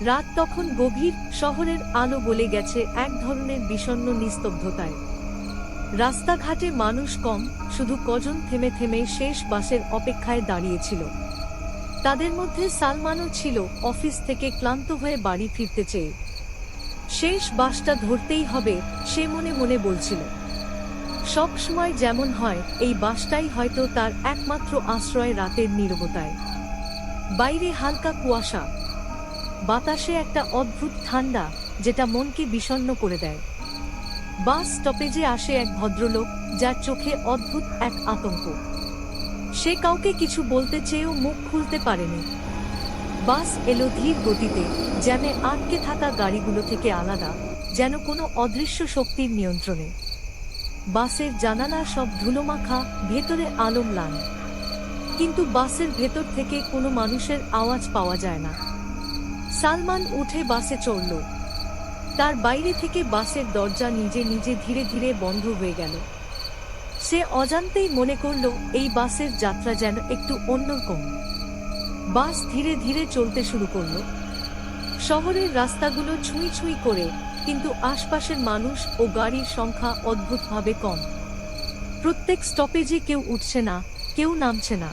রাত তখন গভীর, শহরের আলো বলে গেছে এক ধরনের বিষণ্ণ নিস্তব্ধতায়। রাস্তাঘাটে মানুষ কম, শুধু কজন থেমে থেমে শেষ বাসের অপেক্ষায় দাঁড়িয়েছিল। তাদের মধ্যে সালমানও ছিল অফিস থেকে ক্লান্ত হয়ে বাড়ি ফিরতে চেয়ে। শেষ বাসটা ধরতেই হবে, সে মনে মনে বলছিল। সব সময় যেমন হয়, এই বাসটাই হয়তো তার একমাত্র আশ্রয় রাতের নীরবতায়। বাইরে হালকা কুয়াশা। বাতাসে একটা অদ্ভুত ঠান্ডা যেটা মনকে বিষণ্ণ করে দেয়। বাস স্টপেজে আসে এক ভদ্রলোক যার চোখে অদ্ভুত এক আতঙ্ক। সে কাউকে কিছু বলতে চেয়েও মুখ খুলতে পারেনি। বাস এলো ধীর গতিতে জ্যামে আটকে থাকা গাড়িগুলো থেকে আলাদা, যেন কোনো অদৃশ্য শক্তির নিয়ন্ত্রণে। বাসের জানালা সব ধুলোমাখা ভেতরে আলম ম্লান কিন্তু বাসের ভেতর থেকে কোনো মানুষের আওয়াজ পাওয়া যায় না। সালমান উঠে বাসে চড়ল। তার বাইরে থেকে বাসের দরজা নিজে নিজে ধীরে ধীরে বন্ধ হয়ে গেল। সে অজান্তেই মনে করল, এই বাসের যাত্রা যেন একটু অন্যরকম। বাস ধীরে ধীরে চলতে শুরু করল। শহরের রাস্তাগুলো ছুঁই ছুঁই করে, কিন্তু আশপাশের মানুষ ও গাড়ির সংখ্যা অদ্ভুতভাবে কম। প্রত্যেক স্টপেজে কেউ উঠছে না, কেউ নামছে না।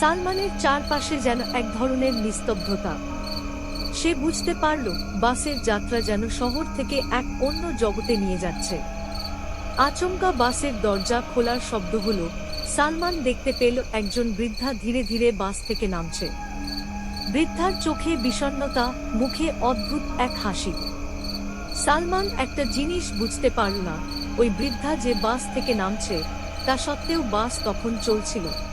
সালমানের চারপাশে যেন এক ধরনের নিস্তব্ধতা। সে বুঝতে পারল বাসের যাত্রা যেন শহর থেকে এক অন্য জগতে নিয়ে যাচ্ছে। আচমকা বাসের দরজা খোলার শব্দ হলো, সালমান দেখতে পেল একজন বৃদ্ধা ধীরে ধীরে বাস থেকে নামছে। বৃদ্ধার চোখে বিষণ্ণতা, মুখে অদ্ভুত এক হাসি। সালমান একটা জিনিস বুঝতে পারল না, ওই বৃদ্ধা যে বাস থেকে নামছে, তা সত্ত্বেও বাস তখন চলছিল।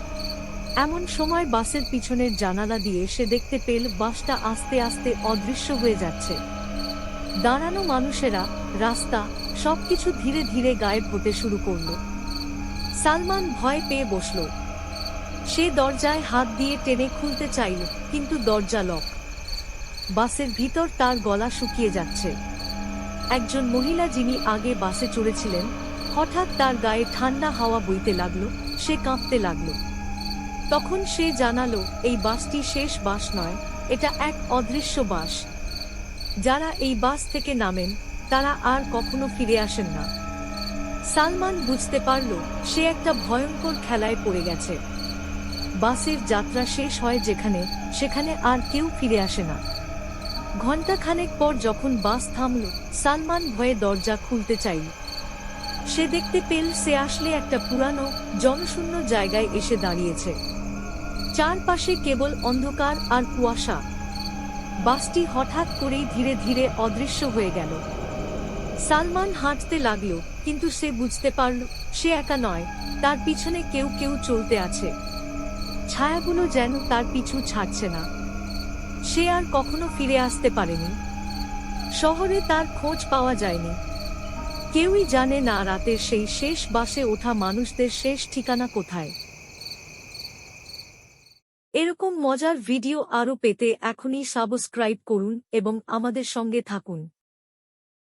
এমন সময় বাসের পিছনের জানালা দিয়ে সে দেখতে পেল বাসটা আস্তে আস্তে অদৃশ্য হয়ে যাচ্ছে। দাঁড়ানো মানুষেরা রাস্তা, সবকিছু ধীরে ধীরে গায়েব হতে শুরু করল। সালমান ভয় পেয়ে বসল। সে দরজায় হাত দিয়ে টেনে খুলতে চাইল, কিন্তু দরজা লক। বাসের ভিতর তার গলা শুকিয়ে যাচ্ছে। একজন মহিলা যিনি আগে বাসে চড়েছিলেন, হঠাৎ তার গায়ে ঠান্ডা হাওয়া বইতে লাগল, সে কাঁপতে লাগল। তখন সে জানালো, এই বাসটি শেষ বাস নয়, এটা এক অদৃশ্য বাস। যারা এই বাস থেকে নামেন, তারা আর কখনো ফিরে আসেন না। সালমান বুঝতে পারল, সে একটা ভয়ঙ্কর খেলায় পড়ে গেছে। বাসের যাত্রা শেষ হয় যেখানে, সেখানে আর কেউ ফিরে আসে না। ঘণ্টা খানেক পর যখন বাস থামল, সালমান ভয়ে দরজা খুলতে চাইল। সে দেখতে পেল সে আসলে একটা পুরানো, জনশূন্য জায়গায় এসে দাঁড়িয়েছে। চারপাশে কেবল অন্ধকার আর কুয়াশা। বাসটি হঠাৎ করেই ধীরে ধীরে অদৃশ্য হয়ে গেল। সালমান হাঁটতে লাগল, কিন্তু সে বুঝতে পারল, সে একা নয়, তার পিছনে কেউ কেউ চলতে আছে। ছায়াগুলো যেন তার পিছু ছাড়ছে না। সে আর কখনো ফিরে আসতে পারেনি। শহরে তার খোঁজ পাওয়া যায়নি। কেউই জানে না রাতের সেই শেষ বাসে ওঠা মানুষদের শেষ ঠিকানা কোথায়। এরকম মজার ভিডিও আরও পেতে এখনই সাবস্ক্রাইব করুন এবং আমাদের সঙ্গে থাকুন।